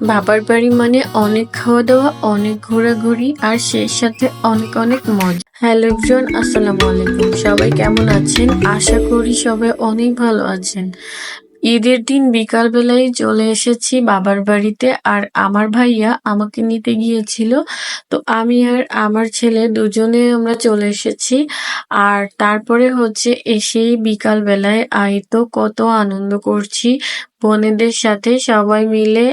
বাবার বাড়ি মানে অনেক খাওয়া দাওয়া অনেক ঘোরাঘুরি, আর সেই সাথে অনেক অনেক মজা। হ্যালো জন আসসালামু আলাইকুম। সবাই কেমন আছেন? আশা করি সবাই অনেক ভালো আছেন। ঈদের দিন বিকাল বেলায় চলে এসেছি বাবার বাড়িতে আর আমার ভাইয়া আমাকে নিতে গিয়েছিল। তো আমি আর আমার ছেলে দুজনে আমরা চলে এসেছি আর তারপরে হচ্ছে এসেই বিকাল বেলায় আই তো কত আনন্দ করছি। বোনেদের সাথে সবাই মিলে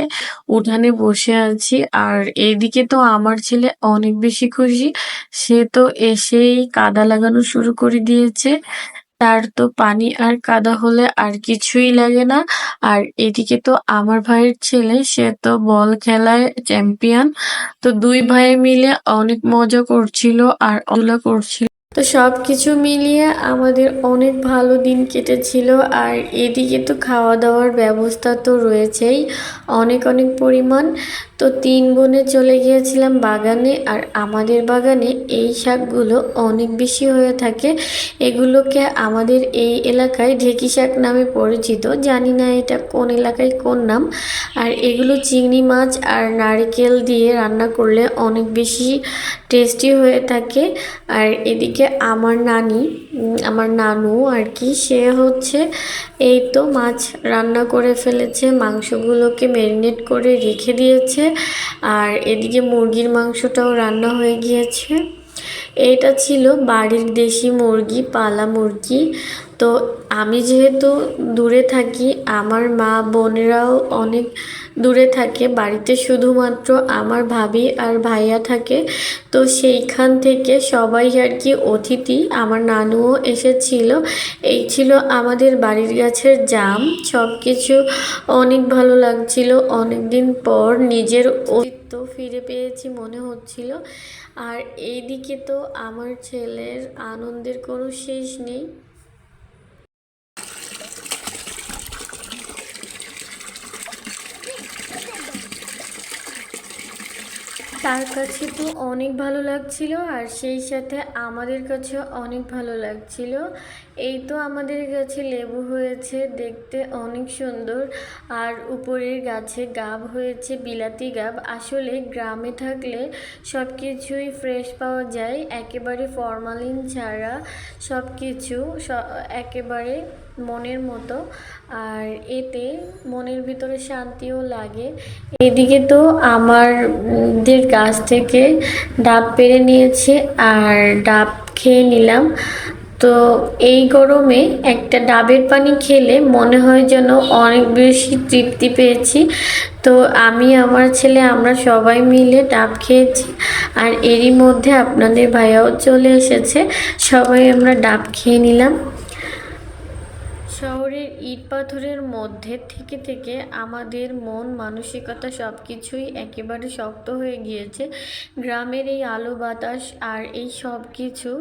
উঠানে বসে আছি আর এইদিকে তো আমার ছেলে অনেক বেশি খুশি। সে তো এসেই কাদা লাগানো শুরু করে দিয়েছে। তার তো পানি আর কাদা হলে আর কিছুই লাগে না। আর এদিকে তো আমার ভাইয়ের ছেলে, সে তো বল খেলায় চ্যাম্পিয়ন তো দুই ভাই মিলে অনেক মজা করছিল আর অলা করছিল। তো সব কিছু মিলিয়ে আমাদের অনেক ভালো দিন কেটেছিল আর এদিকে তো খাওয়া দাওয়ার ব্যবস্থা তো রয়েছেই, অনেক অনেক পরিমাণ। তো তিন বোনে চলে গিয়েছিলাম বাগানে আর আমাদের বাগানে এই শাকগুলো অনেক বেশি হয়ে থাকে। এগুলোকে আমাদের এই এলাকায় ঢেকি শাক নামে পরিচিত, জানি না এটা কোন এলাকায় কোন নাম। আর এগুলো চিংড়ি মাছ আর নারকেল দিয়ে রান্না করলে অনেক বেশি টেস্টি হয়ে থাকে। আর এদিকে আমার নানি আমার নানু আর কি। সে হচ্ছে এই তো মাছ রান্না করে ফেলেছে, মাংসগুলোকে ম্যারিনেট করে রেখে দিয়েছে। আর এদিকে মুরগির মাংসটাও রান্না হয়ে গিয়েছে। এটা ছিল বাড়ির দেশি মুরগি, পালা মুরগি। তো আমি যেহেতু দূরে থাকি, আমার মা বোনেরাও অনেক দূরে থাকে। বাড়িতে শুধুমাত্র আমার ভাবি আর ভাইয়া থাকে। তো সেইখান থেকে সবাই আর কি অতিথি। আমার নানুও এসেছিল। এই ছিল আমাদের বাড়ির গাছের জাম। সব কিছু অনেক ভালো লাগছিল। অনেক দিন পর নিজের অস্তিত্ব ফিরে পেয়েছি মনে হচ্ছিল। আর এইদিকে তো আমার ছেলের আনন্দের কোনো শেষ নেই। তার কাছে তো অনেক ভালো লাগছিল আর সেই সাথে আমাদের কাছে অনেক ভালো লাগছিল। এই তো আমাদের গাছে লেবু হয়েছে, দেখতে অনেক সুন্দর। আর উপরের গাছে গাব হয়েছে, বিলাতি গাব। আসলে গ্রামে থাকলে সব কিছুই ফ্রেশ পাওয়া যায়। একেবারে ফরমালিন ছাড়া সব কিছু একেবারে মনের মতো। আর এতে মনের ভিতরে শান্তিও লাগে। এদিকে তো আমারদের গাছ থেকে ডাব পেরে নিয়েছে আর ডাব খেয়ে নিলাম। তো এই গরমে একটা ডাবের পানি খেলে মনে হয় যেন অনেক বেশি তৃপ্তি পেয়েছি। তো আমি, আমার ছেলে, আমরা সবাই মিলে ডাব খেয়েছি আর এরই মধ্যে আপনাদের ভাইয়াও চলে এসেছে। সবাই আমরা ডাব খেয়ে নিলাম। শহরের ইট পাথরের মধ্যে থেকে থেকে আমাদের মন, মানসিকতা সব কিছুই একেবারে শক্ত হয়ে গিয়েছে। গ্রামের এই আলো বাতাস আর এই সব কিছু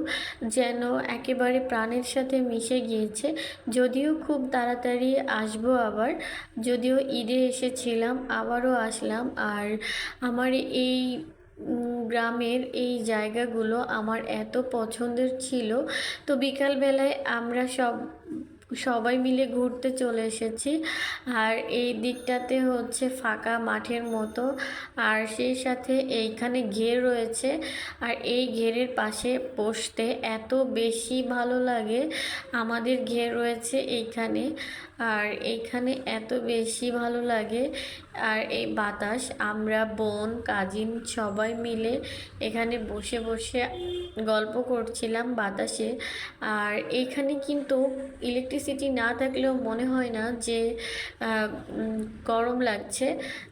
যেন একেবারে প্রাণের সাথে মিশে গিয়েছে। যদিও খুব তাড়াতাড়ি আসব আবার, যদিও ঈদে এসেছিলাম, আবারও আসলাম। আর আমার এই গ্রামের এই জায়গাগুলো আমার এত পছন্দের ছিল। তো বিকালবেলায় আমরা সব সবাই মিলে ঘুরতে চলে এসেছি। আর এই দিকটাতে হচ্ছে ফাঁকা মাঠের মতো। আর সেই সাথে এইখানে ঘের রয়েছে। আর এই ঘেরের পাশে বসতে এত বেশি ভালো লাগে। আমাদের ঘের রয়েছে এইখানে। আর এইখানে এত বেশি ভালো লাগে। আর এই বাতাস, আমরা, বোন, কাজিন সবাই মিলে এখানে বসে বসে গল্প করছিলাম বাতাসে। আর এইখানে কিন্তু ইলেকট্রিসিটি না থাকলেও মনে হয় না যে গরম লাগছে।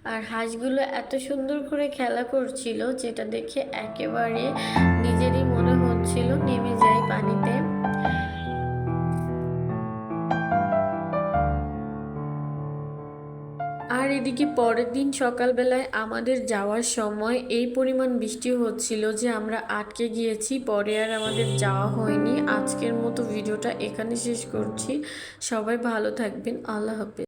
আর হাঁসগুলো এত সুন্দর করে খেলা করছিল, যেটা দেখে একেবারে নিজেরই মনে হচ্ছিল, নেমে যায় পানিতে। এদিকে পরের দিন সকালবেলায় আমাদের যাওয়ার সময় এই পরিমাণ বৃষ্টি হচ্ছিল যে আমরা আটকে গিয়েছি, পরে আর আমাদের যাওয়া হয়নি। আজকের মতো ভিডিওটা এখানে শেষ করছি। সবাই ভালো থাকবেন। আল্লাহ হাফেজ।